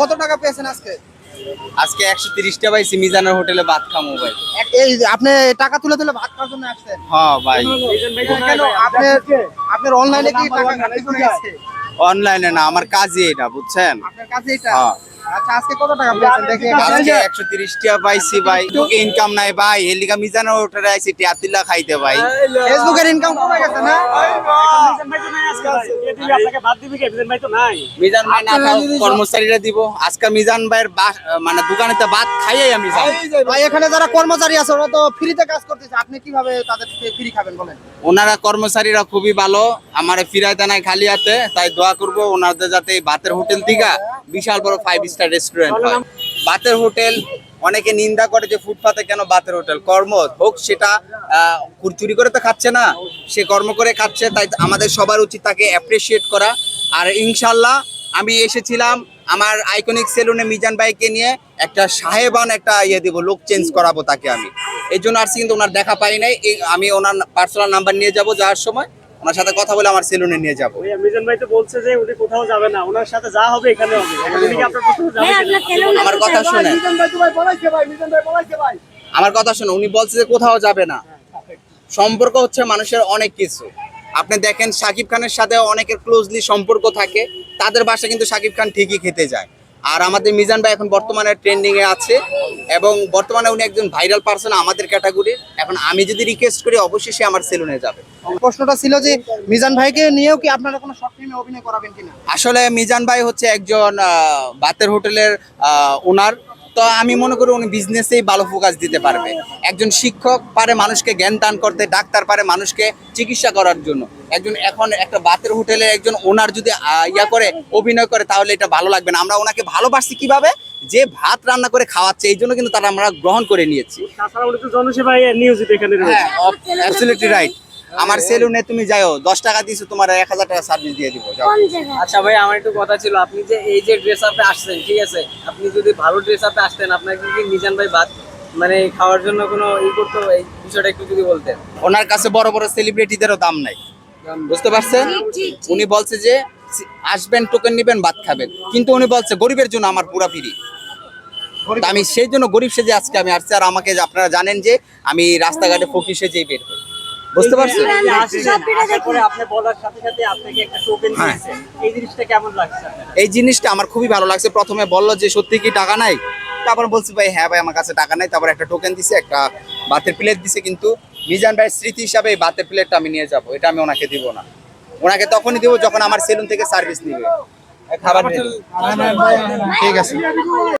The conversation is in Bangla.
কত টাকা পেয়েছেন আজকে? আজকে একশো তিরিশটা পাইছি মিজানের হোটেলে ভাত খামো ভাই। এই আপনি টাকা তুলে তুলে ভাত খাওয়ার জন্য আসছেন? হ্যাঁ ভাই। কেন আপনার আপনার অনলাইনে কি টাকা অনলাইনে না আমার কাজই এটা বুঝছেন? আপনার কাজই এটা? হ্যাঁ। আচ্ছা আজকে কত টাকা পেয়েছেন? দেখি আজকে একশো তিরিশ টাকা পাইছি ভাই। তোকে ইনকাম নাই ভাই। হেলিকা মিজানের হোটেলে আইছি টিয়াতিল্লা খাইতে ভাই। ফেসবুকের ইনকাম কমে গেছে না? মিজান ভাই না কর্মচারীরা দিব। আজকে মিজান ভাইয়ের মানে দোকানেতে ভাত খাইয়াই আমি যাই ভাই এখানে যারা কর্মচারী আছে ওরা তো ফ্রিতে কাজ করতেছে। আপনি কীভাবে তাদের ফ্রি খাবেন বলেন? ওনারা কর্মচারীরা খুবই ভালো। আমার ফিরাইতে নাই খালি হাতে তাই দোয়া করব ওনাদের যাতে ভাতের হোটেল থেকে বিশাল বড় ফাইভ স্টার রেস্টুরেন্ট হয়। ভাতের হোটেল, অনেকে নিন্দা করে যে ফুটপাতে কেন বাতের হোটেল? কর্ম হোক, সেটা চুরি করে তো খাচ্ছে না। সে কর্ম করে খাচ্ছে, তাই আমাদের সবার উচিত তাকে অ্যাপ্রিসিয়েট করা। আর ইনশাল্লাহ, আমি এসেছিলাম আমার আইকনিক সেলুনে মিজান ভাইকে নিয়ে একটা সাহেবান একটা ইয়ে দিব লোক চেঞ্জ করাবো তাকে আমি। এই জন্য আসছি কিন্তু ওনার দেখা পাই নাই। আমি ওনার পার্সোনাল নাম্বার নিয়ে যাব যাওয়ার সময়। ওনার সাথে কথা বলে আমার সেলুনে নিয়ে যাব। মিজান ভাই তো বলছে যে উনি কোথাও যাবে না ওনার সাথে যা হবে এখানে হবে। উনি কি আপনার কোথাও যাবে কিনা? আপনার সেলুন আমার কথা শুনে আমার কথা শুনে উনি বলছে যে কোথাও যাবে না। সম্পর্ক হচ্ছে মানুষের অনেক কিছু। আপনি দেখেন সাকিব খানের সাথে অনেকের ক্লোজলি সম্পর্ক থাকে। তাদের বাসা কিন্তু সাকিব খান ঠিকই খেতে যায়। আর আমাদের মিজান ভাই এখন বর্তমানে ট্রেন্ডিংয়ে এ আছে এবং বর্তমানে উনি একজন ভাইরাল পার্সন আমাদের ক্যাটাগরির এখন আমি যদি রিকোয়েস্ট করি অবশ্যই সে আমার সেলুনে যাবে। প্রশ্নটা ছিল যে মিজান ভাইকে নিয়েও কি আপনারা কোনো শর্ট ফিল্মে অভিনয় করাবেন কিনা? আসলে মিজান ভাই হচ্ছে একজন বাতের হোটেলের ওনার তো আমি মনে করি উনি বিজনেসেই ভালো ফোকাস দিতে পারবে। একজন শিক্ষক পারে মানুষকে জ্ঞান দান করতে ডাক্তার পারে মানুষকে চিকিৎসা করার জন্য। একজন এখন একটা বাতের হোটেলে একজন ওনার যদি ইয়া করে অভিনয় করে তাহলে এটা ভালো লাগবে না। আমরা ওনাকে ভালোবাসি কীভাবে? যে ভাত রান্না করে খাওয়াচ্ছে এই জন্য কিন্তু তারা আমরা গ্রহণ করে নিয়েছি। জনসেবায় নিয়োজিত এখানে হ্যাঁ অ্যাবসলিউটলি রাইট আমার সেলুনে তুমি যাও দশ টাকা দিয়েছ তোমার এক হাজার টাকা সার্ভিস দিয়ে দিব যাও। আচ্ছা ভাই আমার একটু কথা ছিল আপনি যে এই যে ড্রেস আপে আসছেন ঠিক আছে? আপনি যদি ভালো ড্রেস আপে আসতেন আপনাকে কি মিজান ভাই ভাত মানে খাওয়ার জন্য কোনো ই করতো? এই বিষয়টা একটু যদি বলতেন। ওনার কাছে বড় বড় সেলিব্রিটিদেরও দাম নাই। বুঝতে পারছেন? উনি বলছে যে আসবেন টোকেন নেবেন ভাত খাবেন। কিন্তু উনি বলছে গরিবের জন্য আমার পুরা ফিরি আমি সেই জন্য গরিব সেজে আজকে আমি আসছি আর আমাকে আপনারা জানেন যে আমি রাস্তাঘাটে ফকির সেজেই বের হই। বুঝতে পারছেন? এই যে আসছেন, সব ভিডিও আসার পরে দেখি। আপনি বলার সাথে সাথে আপনাকে একটা টোকেন হ্যাঁ। দিয়েছে। এই জিনিসটা কেমন লাগছে এই জিনিসটা আমার খুবই ভালো লাগছে। প্রথমে বলল যে সত্যি কি টাকা নাই? তারপর বলছি ভাই হ্যাঁ ভাই আমার কাছে টাকা নাই। তারপর একটা টোকেন দিছে একটা ভাতের প্লেট দিছে। কিন্তু মিজান ভাইয়ের স্মৃতি হিসাবে এই ভাতের প্লেটটা আমি নিয়ে যাব। এটা আমি ওনাকে দিব না। ওনাকে তখনই দিব যখন আমার সেলুন থেকে সার্ভিস নিবে। খাবার নিবে। ঠিক আছে।